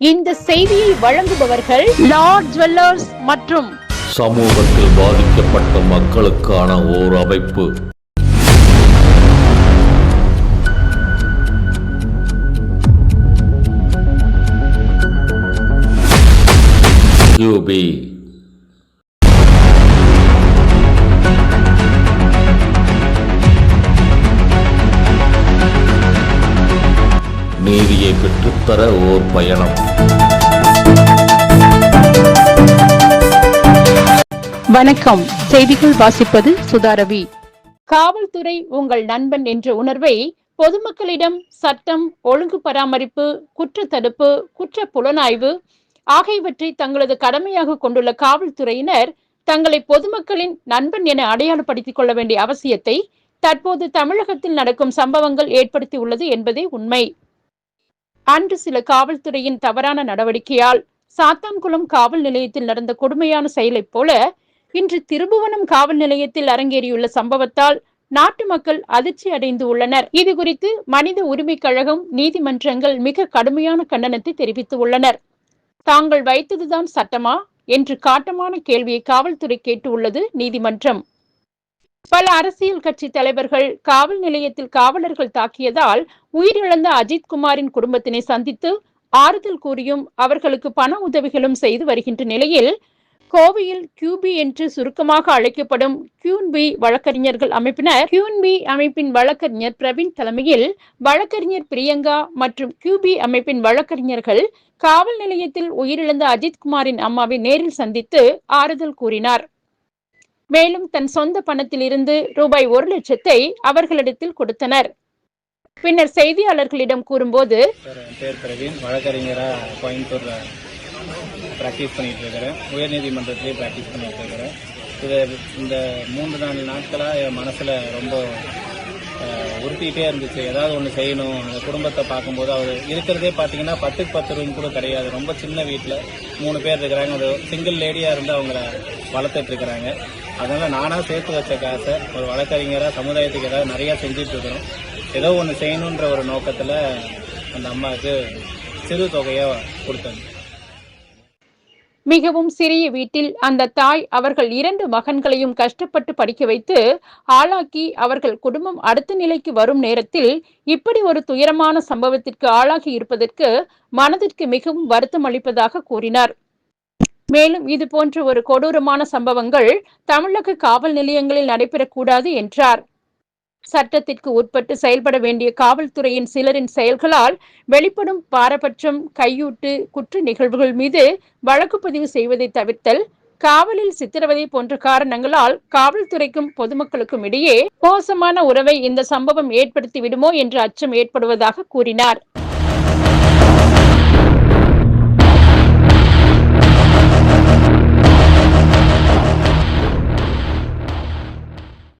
இந்த செய்தியை வழங்குபவர்கள் லார்ட் ஜுவல்லர்ஸ் மற்றும் சமூகத்தில் பாதிக்கப்பட்ட மக்களுக்கான ஓர் அமைப்பு. யூபி நீதியை பெற்றுத்தர ஓர் பயணம். வணக்கம். செய்திகள் வாசிப்பது சுதாரவி காவல்துறை உங்கள் நண்பன் என்ற உணர்வை பொதுமக்களிடம் சட்டம் ஒழுங்கு பராமரிப்பு குற்ற தடுப்பு குற்ற புலனாய்வு ஆகியவற்றை தங்களது கடமையாக கொண்டுள்ள காவல்துறையினர் தங்களை பொதுமக்களின் நண்பன் என அடையாளப்படுத்திக் கொள்ள வேண்டிய அவசியத்தை தற்போது தமிழகத்தில் நடக்கும் சம்பவங்கள் ஏற்படுத்தியுள்ளது என்பதே உண்மை. அன்று சில காவல்துறையின் தவறான நடவடிக்கையால் சாத்தான்குளம் காவல் நிலையத்தில் நடந்த கொடுமையான செயலைப் போல இன்று திருபுவனம் காவல் நிலையத்தில் அரங்கேறியுள்ள சம்பவத்தால் நாட்டு மக்கள் அதிர்ச்சி அடைந்து உள்ளனர். இது குறித்து மனித உரிமை கழகம் நீதிமன்றங்கள் மிக கடுமையான கண்டனத்தை தெரிவித்து உள்ளனர். தாங்கள் வைத்ததுதான் சட்டமா? என்று காட்டமான கேள்வியை காவல்துறை கேட்டு உள்ளது நீதிமன்றம். பல அரசியல் கட்சி தலைவர்கள் காவல் நிலையத்தில் காவலர்கள் தாக்கியதால் உயிரிழந்த அஜித் குமாரின் குடும்பத்தினை சந்தித்து ஆறுதல் கூறியும் அவர்களுக்கு பண உதவிகளும் செய்து வருகின்ற நிலையில் கோவையில் கியூபி என்று சுருக்கமாக அழைக்கப்படும் கியூன்பி வழக்கறிஞர்கள் அமைப்பினர் கியூன்பி அமைப்பின் வழக்கறிஞர் பிரவீன் தலைமையில் வழக்கறிஞர் பிரியங்கா மற்றும் கியூபி அமைப்பின் வழக்கறிஞர்கள் காவல் நிலையத்தில் உயிரிழந்த அஜித்குமாரின் அம்மாவை நேரில் சந்தித்து ஆறுதல் கூறினார். மேலும் தன் சொந்த பணத்திலிருந்து ரூபாய் ஒரு லட்சத்தை அவர்களிடத்தில் கொடுத்தனர். பின்னர் செய்தியாளர்களிடம் கூறும்போது பேர் பிரவீன். வழக்கறிஞராக கோயம்புத்தூரில் ப்ராக்டிஸ் பண்ணிட்டு இருக்கிறேன் உயர்நீதிமன்றத்திலேயே ப்ராக்டிஸ் பண்ணிட்டு இருக்கிறேன் இது இந்த மூன்று நாலு நாட்களாக என் மனசில் ரொம்ப உறுத்திக்கிட்டே இருந்துச்சு. ஏதாவது ஒன்று செய்யணும். அந்த குடும்பத்தை பார்க்கும்போது அவர் இருக்கிறதே பார்த்தீங்கன்னா பத்துக்கு பத்து ரூம் கூட கிடையாது. ரொம்ப சின்ன வீட்டில் மூணு பேர் இருக்கிறாங்க. ஒரு சிங்கிள் லேடியாக இருந்து அவங்கள வளர்த்துட்டு இருக்கிறாங்க. அதனால் நானாக சேர்த்து வச்ச காசை ஒரு வழக்கறிஞராக சமுதாயத்துக்கு ஏதாவது நிறையா செஞ்சிட்ருக்கிறோம் ஏதோ ஒன்று செய்யணுன்ற ஒரு நோக்கத்தில் அந்த அம்மாவுக்கு சிறு தொகையாக கொடுத்தேன். மிகவும் சிறிய வீட்டில் அந்த தாய் அவர்கள் இரண்டு மகன்களையும் கஷ்டப்பட்டு படிக்க வைத்து ஆளாக்கி அவர்கள் குடும்பம் அடுத்த நிலைக்கு வரும் நேரத்தில் இப்படி ஒரு துயரமான சம்பவத்திற்கு ஆளாகி இருப்பதற்கு மனதிற்கு மிகவும் வருத்தம் அளிப்பதாக கூறினார். மேலும் இது போன்ற ஒரு கொடூரமான சம்பவங்கள் தமிழக காவல் நிலையங்களில் நடைபெறக்கூடாது என்றார். சட்டத்திற்கு உட்பட்டு செயல்பட வேண்டிய காவல்துறையின் சிலரின் செயல்களால் வெளிப்படும் பாரபட்சம் கையூட்டு குற்ற நிகழ்வுகள் மீது வழக்கு பதிவு செய்வதை தவிர்த்தல் காவலில் சித்திரவதை போன்ற காரணங்களால் காவல்துறைக்கும் பொதுமக்களுக்கும் இடையே மோசமான உறவை இந்த சம்பவம் ஏற்படுத்தி விடுமோ என்ற அச்சம் ஏற்படுவதாக கூறினார்.